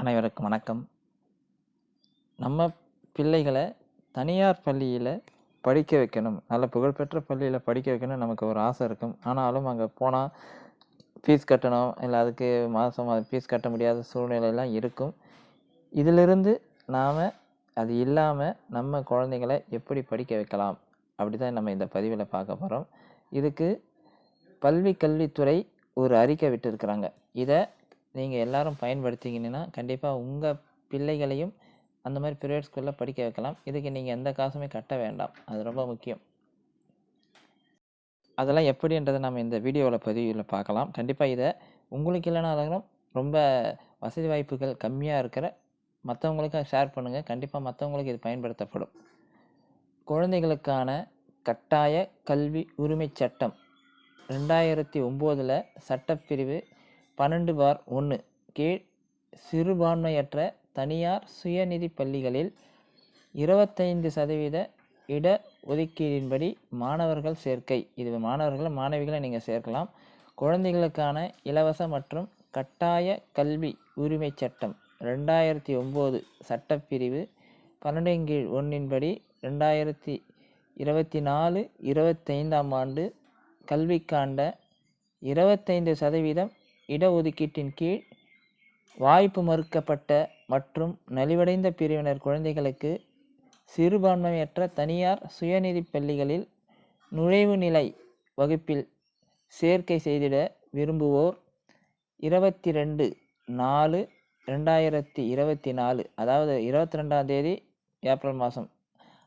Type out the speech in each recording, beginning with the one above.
அனைவருக்கும் வணக்கம். நம்ம பிள்ளைகளை தனியார் பள்ளியில் படிக்க வைக்கணும். நல்ல புகழ்பெற்ற பள்ளியில் படிக்க வைக்கணும் நமக்கு ஒரு ஆசை இருக்கும். ஆனாலும் அங்கே போனால் ஃபீஸ் கட்டணும். இல்லை அதுக்கு மாதம் ஃபீஸ் கட்ட முடியாத சூழ்நிலையெல்லாம் இருக்கும். இதிலிருந்து நாம் அது இல்லாமல் நம்ம குழந்தைங்களை எப்படி படிக்க வைக்கலாம்? அப்படி தான் நம்ம இந்த பதிவில் பார்க்க போகிறோம் இதுக்கு பல்வி கல்வித்துறை ஒரு அறிக்கை விட்டுருக்குறாங்க. இதை நீங்கள் எல்லாரும் பயன்படுத்திக்கிங்கன்னா கண்டிப்பாக உங்கள் பிள்ளைகளையும் அந்த மாதிரி ப்ரைவேட் ஸ்கூலில் படிக்க வைக்கலாம். இதுக்கு நீங்கள் எந்த காசுமே கட்ட வேண்டாம். அது ரொம்ப முக்கியம். அதெல்லாம் எப்படின்றதை நம்ம இந்த வீடியோவில் பதிவில் பார்க்கலாம். கண்டிப்பாக இதை உங்களுக்கு இல்லைனாலும் ரொம்ப வசதி வாய்ப்புகள் கம்மியாக இருக்கிற மற்றவங்களுக்கும் ஷேர் பண்ணுங்கள் கண்டிப்பாக மற்றவங்களுக்கு இது பயன்படுத்தப்படும். குழந்தைகளுக்கான கட்டாய கல்வி உரிமைச் சட்டம் ரெண்டாயிரத்தி ஒம்போதில் சட்டப்பிரிவு பன்னெண்டு பார் ஒன்று கீழ் சிறுபான்மையற்ற தனியார் சுயநிதி பள்ளிகளில் இருபத்தைந்து சதவீத இட ஒதுக்கீடின்படி மாணவர்கள் சேர்க்கை. இது மாணவர்களை மாணவிகளை நீங்கள் சேர்க்கலாம். குழந்தைகளுக்கான இலவச மற்றும் கட்டாய கல்வி உரிமைச் சட்டம் ரெண்டாயிரத்தி ஒம்பது சட்டப்பிரிவு பன்னெண்டின் கீழ் ஒன்றின்படி ரெண்டாயிரத்தி இருபத்தி நாலு இருபத்தைந்தாம் ஆண்டு கல்விக்காண்ட இருபத்தைந்து சதவீதம் இடஒதுக்கீட்டின் கீழ் வாய்ப்பு மறுக்கப்பட்ட மற்றும் நலிவடைந்த பிரிவினர் குழந்தைகளுக்கு சிறுபான்மையற்ற தனியார் சுயநிதி பள்ளிகளில் நுழைவு நிலை வகுப்பில் சேர்க்கை செய்திட விரும்புவோர் இருபத்தி ரெண்டு நாலு ரெண்டாயிரத்தி இருபத்தி நாலு அதாவது இருபத்தி ரெண்டாம் தேதி ஏப்ரல் மாதம்.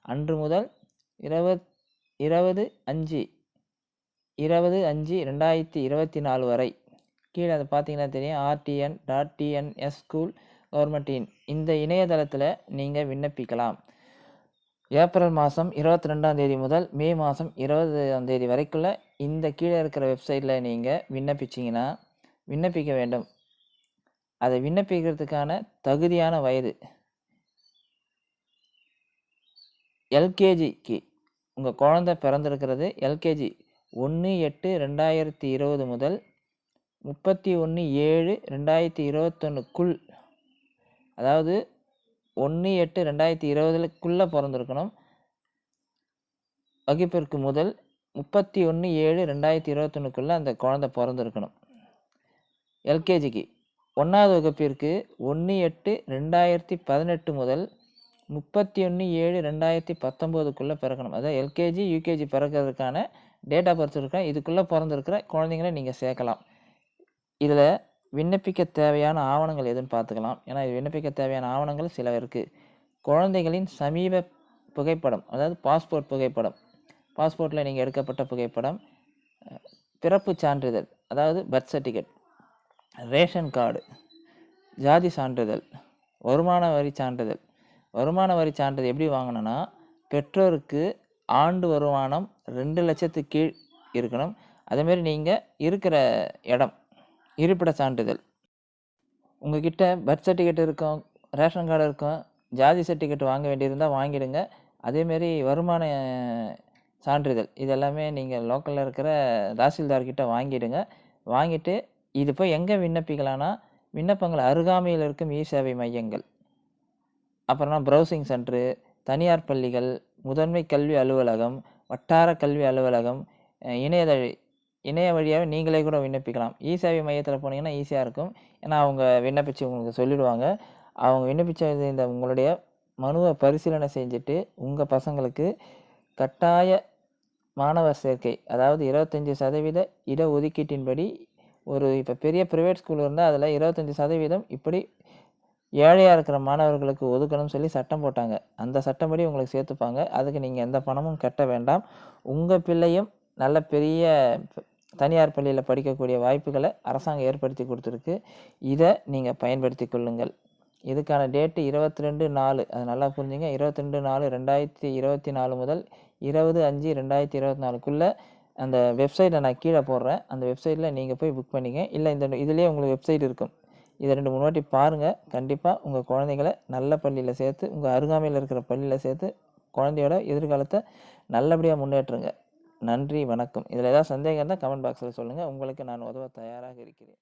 அன்று முதல் இருபத் இருபது அஞ்சு இருபது அஞ்சு ரெண்டாயிரத்தி இருபத்தி நாலு வரை கீழே அதை பார்த்தீங்கன்னா தெரியும். RTE dot TNS school government in இந்த இணையதளத்தில் நீங்கள் விண்ணப்பிக்கலாம். ஏப்ரல் மாதம் இருபத்தி ரெண்டாம் தேதி முதல் மே மாதம் இருபதாம் தேதி வரைக்குள்ள இந்த கீழே இருக்கிற வெப்சைட்டில் நீங்கள் விண்ணப்பிச்சிங்கன்னா விண்ணப்பிக்க வேண்டும். அதை விண்ணப்பிக்கிறதுக்கான தகுதியான வயது எல்கேஜிக்கு உங்கள் குழந்தை பிறந்திருக்கிறது எல்கேஜி ஒன்று எட்டு ரெண்டாயிரத்தி இருபது முதல் முப்பத்தி ஒன்று ஏழு ரெண்டாயிரத்தி இருபத்தொன்னுக்குள் அதாவது ஒன்று எட்டு ரெண்டாயிரத்தி இருபதுக்குள்ளே பிறந்திருக்கணும். வகுப்பிற்கு முதல் முப்பத்தி ஒன்று ஏழு ரெண்டாயிரத்தி இருபத்தொன்னுக்குள்ளே அந்த குழந்தை பிறந்திருக்கணும். எல்கேஜிக்கு ஒன்றாவது வகுப்பிற்கு ஒன்று எட்டு ரெண்டாயிரத்தி பதினெட்டு முதல் முப்பத்தி ஒன்று ஏழு ரெண்டாயிரத்தி பத்தொம்போதுக்குள்ளே பிறக்கணும். அதாவது எல்கேஜி யூகேஜி பிறக்கிறதுக்கான டேட் ஆஃப் பர்த் இருக்கா. இதுக்குள்ளே பிறந்திருக்கிற குழந்தைங்கள நீங்கள் சேர்க்கலாம். இதில் விண்ணப்பிக்க தேவையான ஆவணங்கள் எதுன்னு பார்த்துக்கலாம். ஏன்னா இது விண்ணப்பிக்க தேவையான ஆவணங்கள் சில இருக்குது குழந்தைகளின் சமீப புகைப்படம் அதாவது பாஸ்போர்ட் புகைப்படம். பாஸ்போர்ட்டில் நீங்கள் எடுக்கப்பட்ட புகைப்படம் பிறப்பு சான்றிதழ் அதாவது பர்த் சர்டிஃபிகேட் ரேஷன் கார்டு ஜாதி சான்றிதழ் வருமான வரி சான்றிதழ். வருமான வரி சான்றிதழ் எப்படி வாங்கணும்னா பெற்றோருக்கு ஆண்டு வருமானம் ரெண்டு லட்சத்துக்கு கீழ் இருக்கணும். அதேமாரி நீங்கள் இருக்கிற இடம் இருப்பிட சான்றிதழ். உங்ககிட்ட பர்த் சர்டிஃபிகேட் இருக்கும் ரேஷன் கார்டு இருக்கும் ஜாதி சர்டிஃபிகேட் வாங்க வேண்டியிருந்தால் வாங்கிடுங்க. அதேமாரி வருமான சான்றிதழ் இதெல்லாமே நீங்கள் லோக்கலில் இருக்கிற தாசில்தார்கிட்ட வாங்கிடுங்க. வாங்கிட்டு இது போய் எங்கே விண்ணப்பிக்கலான்னா விண்ணப்பங்கள் அருகாமையில் இருக்கும் இ சேவை மையங்கள். அப்புறம்னா ப்ரௌசிங் சென்ட்ரு தனியார் பள்ளிகள் முதன்மை கல்வி அலுவலகம் வட்டார கல்வி அலுவலகம் இணையதள இணைய வழியாகவே நீங்களே கூட விண்ணப்பிக்கலாம். இ சேவை மையத்தில் போனீங்கன்னா ஈஸியாக இருக்கும். ஏன்னா அவங்க விண்ணப்பித்து உங்களுக்கு சொல்லிடுவாங்க. அவங்க விண்ணப்பித்த இந்த உங்களுடைய மனுவை பரிசீலனை செஞ்சுட்டு உங்கள் பசங்களுக்கு கட்டாய மாணவர் சேர்க்கை அதாவது இருபத்தஞ்சி சதவீத இடஒதுக்கீட்டின்படி ஒரு இப்போ பெரிய ப்ரைவேட் ஸ்கூல் இருந்தால் அதில் இருபத்தஞ்சி சதவீதம் இப்படி ஏழையாக இருக்கிற மாணவர்களுக்கு ஒதுக்கணும்னு சொல்லி சட்டம் போட்டாங்க. அந்த சட்டப்படி உங்களுக்கு சேர்த்துப்பாங்க. அதுக்கு நீங்கள் எந்த பணமும் கட்ட வேண்டாம். உங்கள் பிள்ளையும் நல்ல பெரிய தனியார் பள்ளியில் படிக்கக்கூடிய வாய்ப்புகளை அரசாங்கம் ஏற்படுத்தி கொடுத்துருக்கு. இதை நீங்கள் பயன்படுத்தி கொள்ளுங்கள். இதுக்கான டேட்டு இருபத்தி ரெண்டு நாலு. அது நல்லா புரிஞ்சுங்க. இருபத்தி ரெண்டு நாலு ரெண்டாயிரத்தி இருபத்தி நாலு முதல் இருபது அஞ்சு ரெண்டாயிரத்தி இருபத்தி நாலுக்குள்ளே அந்த வெப்சைட்டை நான் கீழே போடுறேன். அந்த வெப்சைட்டில் நீங்கள் போய் புக் பண்ணிங்க. இல்லை இந்த இதுலேயே உங்களுக்கு வெப்சைட் இருக்கும். இதை ரெண்டு மூணு வாட்டி பாருங்கள் கண்டிப்பாக உங்கள் குழந்தைகளை நல்ல பள்ளியில் சேர்த்து உங்கள் அருகாமையில் இருக்கிற பள்ளியில் சேர்த்து குழந்தையோட எதிர்காலத்தை நல்லபடியாக முன்னேற்றுங்க. நன்றி வணக்கம். இதில் ஏதாவது சந்தேகம் இருந்தால் கமெண்ட் பாக்ஸில் சொல்லுங்கள் உங்களுக்கு நான் உதவ தயாராக இருக்கிறேன்.